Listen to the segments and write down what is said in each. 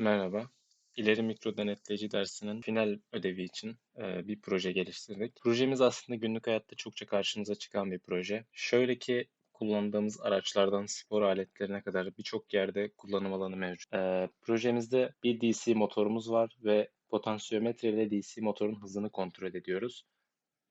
Merhaba. İleri mikro denetleyici dersinin final ödevi için e, bir proje geliştirdik. Projemiz aslında günlük hayatta çokça karşınıza çıkan bir proje. Şöyle ki kullandığımız araçlardan spor aletlerine kadar birçok yerde kullanım alanı mevcut. E, projemizde bir DC motorumuz var ve potansiyometre ile DC motorun hızını kontrol ediyoruz.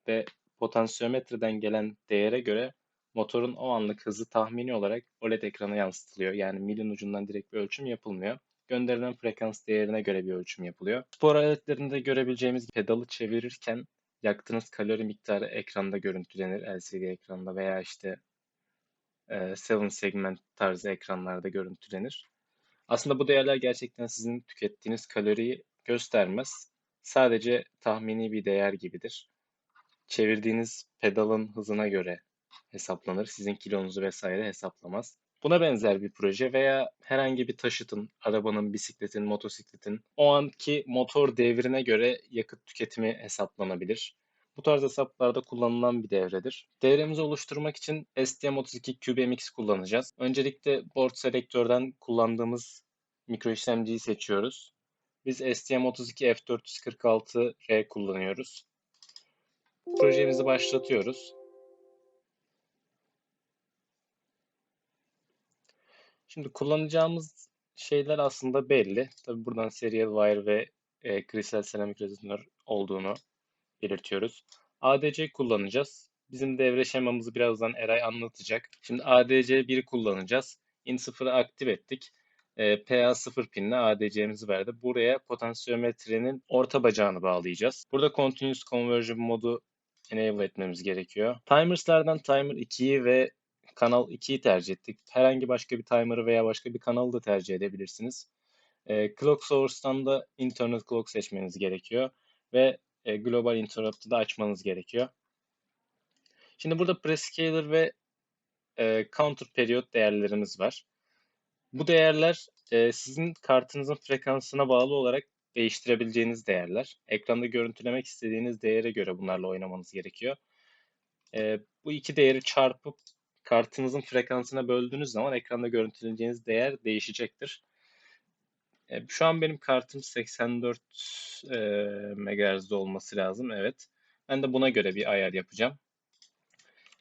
Ve potansiyometreden gelen değere göre motorun o anlık hızı tahmini olarak OLED ekrana yansıtılıyor. Yani milin ucundan direkt bir ölçüm yapılmıyor gönderilen frekans değerine göre bir ölçüm yapılıyor. Spor aletlerinde görebileceğimiz pedalı çevirirken yaktığınız kalori miktarı ekranda görüntülenir LCD ekranda veya işte e, segment tarzı ekranlarda görüntülenir. Aslında bu değerler gerçekten sizin tükettiğiniz kaloriyi göstermez. Sadece tahmini bir değer gibidir. Çevirdiğiniz pedalın hızına göre hesaplanır. Sizin kilonuzu vesaire hesaplamaz. Buna benzer bir proje veya herhangi bir taşıtın, arabanın, bisikletin, motosikletin o anki motor devrine göre yakıt tüketimi hesaplanabilir. Bu tarz hesaplarda kullanılan bir devredir. Devremizi oluşturmak için STM32 CubeMX kullanacağız. Öncelikle board selektörden kullandığımız mikro işlemciyi seçiyoruz. Biz STM32 F446R kullanıyoruz. Projemizi başlatıyoruz. Şimdi kullanacağımız şeyler aslında belli. Tabi buradan serial wire ve e, kristal seramik rezonatör olduğunu belirtiyoruz. ADC kullanacağız. Bizim devre şemamızı birazdan Eray anlatacak. Şimdi ADC1 kullanacağız. In 0'ı aktif ettik. E, PA0 pinle ADC'mizi verdi. Buraya potansiyometrenin orta bacağını bağlayacağız. Burada Continuous Conversion modu enable etmemiz gerekiyor. Timers'lardan Timer 2'yi ve Kanal 2'yi tercih ettik. Herhangi başka bir timer'ı veya başka bir kanalı da tercih edebilirsiniz. E, clock Source'tan da Internet Clock seçmeniz gerekiyor. Ve e, Global Interrupt'ı da açmanız gerekiyor. Şimdi burada Prescaler ve e, Counter Period değerlerimiz var. Bu değerler e, sizin kartınızın frekansına bağlı olarak değiştirebileceğiniz değerler. Ekranda görüntülemek istediğiniz değere göre bunlarla oynamanız gerekiyor. E, bu iki değeri çarpıp kartınızın frekansına böldüğünüz zaman ekranda görüntüleneceğiniz değer değişecektir. E, şu an benim kartım 84 e, MHz'de olması lazım. Evet. Ben de buna göre bir ayar yapacağım.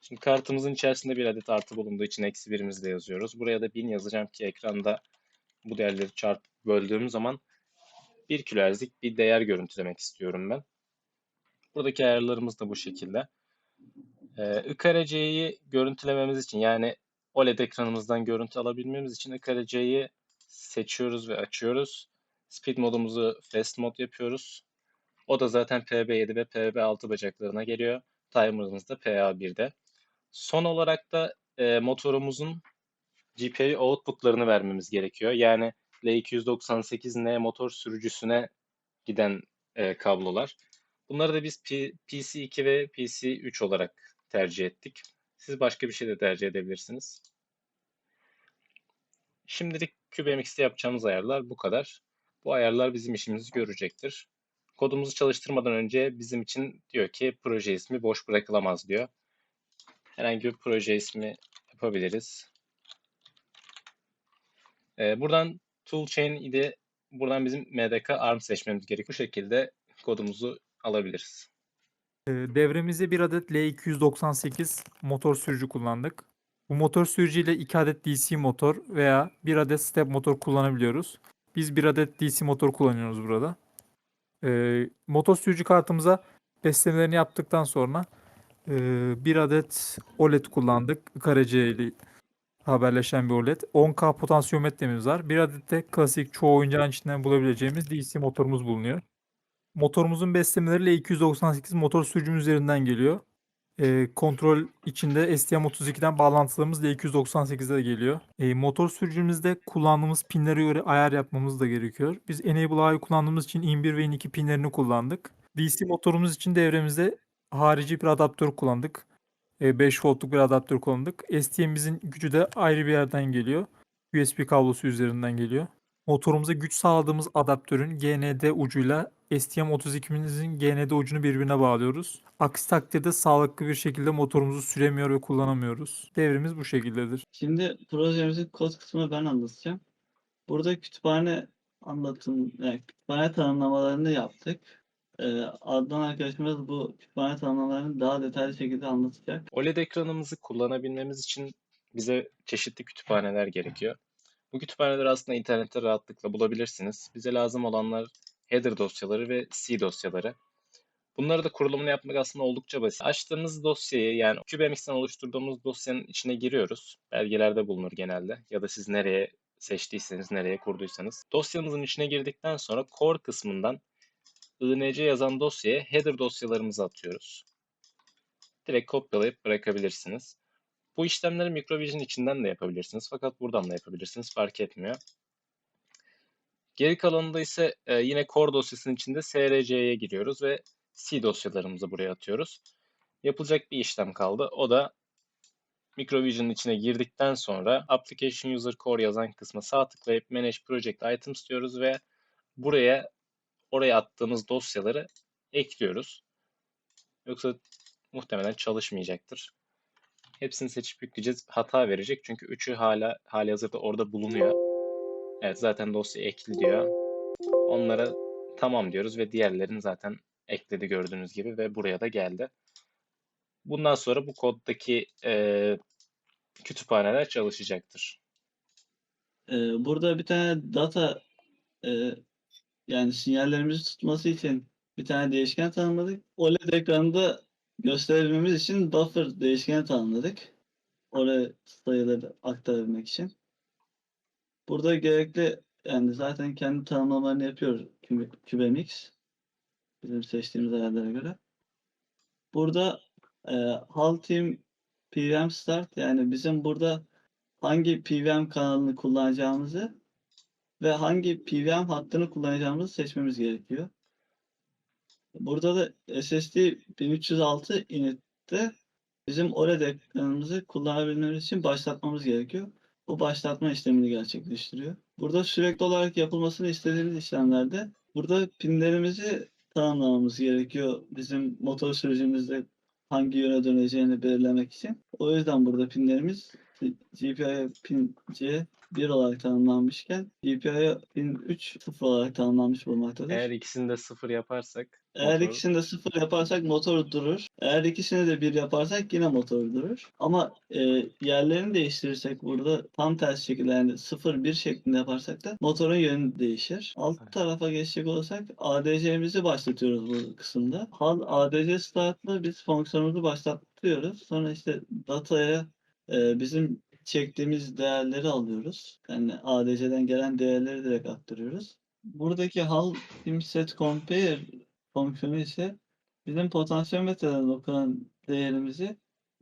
Şimdi kartımızın içerisinde bir adet artı bulunduğu için eksi birimizi de yazıyoruz. Buraya da 1000 yazacağım ki ekranda bu değerleri çarp böldüğüm zaman 1 kHz'lik bir değer görüntülemek istiyorum ben. Buradaki ayarlarımız da bu şekilde. Ee, IKRC'yi görüntülememiz için yani OLED ekranımızdan görüntü alabilmemiz için IKRC'yi seçiyoruz ve açıyoruz. Speed modumuzu Fast mod yapıyoruz. O da zaten PB7 ve PB6 bacaklarına geliyor. Timer'ımız da PA1'de. Son olarak da e, motorumuzun GPU output'larını vermemiz gerekiyor. Yani L298N motor sürücüsüne giden e, kablolar. Bunları da biz P- PC2 ve PC3 olarak tercih ettik. Siz başka bir şey de tercih edebilirsiniz. Şimdilik CubeMX'te yapacağımız ayarlar bu kadar. Bu ayarlar bizim işimizi görecektir. Kodumuzu çalıştırmadan önce bizim için diyor ki proje ismi boş bırakılamaz diyor. Herhangi bir proje ismi yapabiliriz. Ee, buradan toolchain idi buradan bizim MDK ARM seçmemiz gerekiyor. Bu şekilde kodumuzu alabiliriz. Ee, Devremizde bir adet L298 motor sürücü kullandık. Bu motor sürücüyle iki adet DC motor veya bir adet step motor kullanabiliyoruz. Biz bir adet DC motor kullanıyoruz burada. Ee, motor sürücü kartımıza beslemelerini yaptıktan sonra e, bir adet OLED kullandık. IKRC ile haberleşen bir OLED. 10K potansiyometremiz var. Bir adet de klasik çoğu oyuncağın içinden bulabileceğimiz DC motorumuz bulunuyor. Motorumuzun beslemeleri L298 motor sürücümüz üzerinden geliyor. Ee, kontrol içinde STM32'den bağlantılarımız L298'de de geliyor. Ee, motor sürücümüzde kullandığımız pinlere göre ayar yapmamız da gerekiyor. Biz Enable A'yı kullandığımız için in1 ve in2 pinlerini kullandık. DC motorumuz için devremizde harici bir adaptör kullandık. Ee, 5 voltluk bir adaptör kullandık. STM'imizin gücü de ayrı bir yerden geliyor. USB kablosu üzerinden geliyor. Motorumuza güç sağladığımız adaptörün GND ucuyla STM32'mizin GND ucunu birbirine bağlıyoruz. Aksi takdirde sağlıklı bir şekilde motorumuzu süremiyor ve kullanamıyoruz. Devrimiz bu şekildedir. Şimdi projemizin kod kısmını ben anlatacağım. Burada kütüphane anlatım, yani kütüphane tanımlamalarını yaptık. Ee, Adnan arkadaşımız bu kütüphane tanımlamalarını daha detaylı şekilde anlatacak. OLED ekranımızı kullanabilmemiz için bize çeşitli kütüphaneler gerekiyor. Bu kütüphaneleri aslında internette rahatlıkla bulabilirsiniz. Bize lazım olanlar header dosyaları ve C dosyaları. Bunları da kurulumunu yapmak aslında oldukça basit. Açtığımız dosyayı yani CubeMX'ten oluşturduğumuz dosyanın içine giriyoruz. Belgelerde bulunur genelde ya da siz nereye seçtiyseniz, nereye kurduysanız. Dosyamızın içine girdikten sonra core kısmından INC yazan dosyaya header dosyalarımızı atıyoruz. Direkt kopyalayıp bırakabilirsiniz. Bu işlemleri Microvision içinden de yapabilirsiniz. Fakat buradan da yapabilirsiniz. Fark etmiyor. Geri kalanında ise e, yine core dosyasının içinde src'ye giriyoruz ve C dosyalarımızı buraya atıyoruz. Yapılacak bir işlem kaldı. O da Microvision'ın içine girdikten sonra Application User Core yazan kısma sağ tıklayıp Manage Project Items diyoruz ve buraya oraya attığımız dosyaları ekliyoruz. Yoksa muhtemelen çalışmayacaktır. Hepsini seçip yükleyeceğiz. Hata verecek çünkü üçü hala hali hazırda orada bulunuyor. Evet zaten dosya ekli diyor. Onlara tamam diyoruz ve diğerlerini zaten ekledi gördüğünüz gibi ve buraya da geldi. Bundan sonra bu koddaki e, kütüphaneler çalışacaktır. Burada bir tane data e, yani sinyallerimizi tutması için bir tane değişken tanımladık. OLED ekranında gösterebilmemiz için buffer değişkeni tanımladık. Oraya sayıları aktarabilmek için. Burada gerekli yani zaten kendi tanımlamalarını yapıyor Cube- CubeMX. Bizim seçtiğimiz ayarlara göre. Burada e, Hal Team PVM Start yani bizim burada hangi PVM kanalını kullanacağımızı ve hangi PVM hattını kullanacağımızı seçmemiz gerekiyor. Burada da SSD 1306 init'te bizim OLED ekranımızı kullanabilmemiz için başlatmamız gerekiyor. Bu başlatma işlemini gerçekleştiriyor. Burada sürekli olarak yapılmasını istediğimiz işlemlerde burada pinlerimizi tanımlamamız gerekiyor. Bizim motor sürücümüzde hangi yöne döneceğini belirlemek için. O yüzden burada pinlerimiz GPI'ye pin C1 olarak tanımlanmışken GPI'ye pin 3 0 olarak tanımlanmış bulunmaktadır. Eğer ikisini de sıfır yaparsak Eğer motor- ikisini de sıfır yaparsak motor durur. Eğer ikisini de bir yaparsak yine motor durur. Ama e, yerlerini değiştirirsek burada tam tersi şekilde yani sıfır bir şeklinde yaparsak da motorun yönü değişir. Alt Evet. tarafa geçecek olursak ADC'mizi başlatıyoruz bu kısımda. Hal ADC start'la biz fonksiyonumuzu başlatıyoruz. Sonra işte dataya e, bizim çektiğimiz değerleri alıyoruz. Yani ADC'den gelen değerleri direkt aktarıyoruz. Buradaki hal team set compare fonksiyonu ise bizim potansiyometreden okunan değerimizi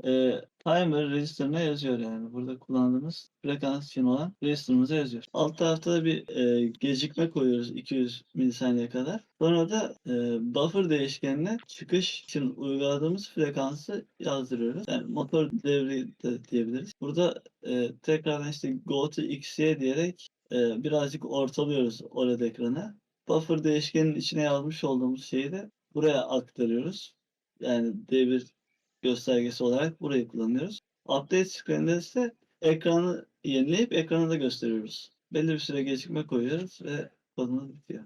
e, timer register'ına yazıyor yani. Burada kullandığımız frekans için olan register'ımıza yazıyor. Alt tarafta da bir e, gecikme koyuyoruz 200 milisaniye kadar. Sonra da e, buffer değişkenine çıkış için uyguladığımız frekansı yazdırıyoruz. Yani motor devri de diyebiliriz. Burada e, tekrardan işte go to xy diyerek e, birazcık ortalıyoruz OLED ekranı buffer değişkenin içine yazmış olduğumuz şeyi de buraya aktarıyoruz. Yani devir göstergesi olarak burayı kullanıyoruz. Update screen'de ise ekranı yenileyip ekranı da gösteriyoruz. Belli bir süre gecikme koyuyoruz ve kodumuz bitiyor.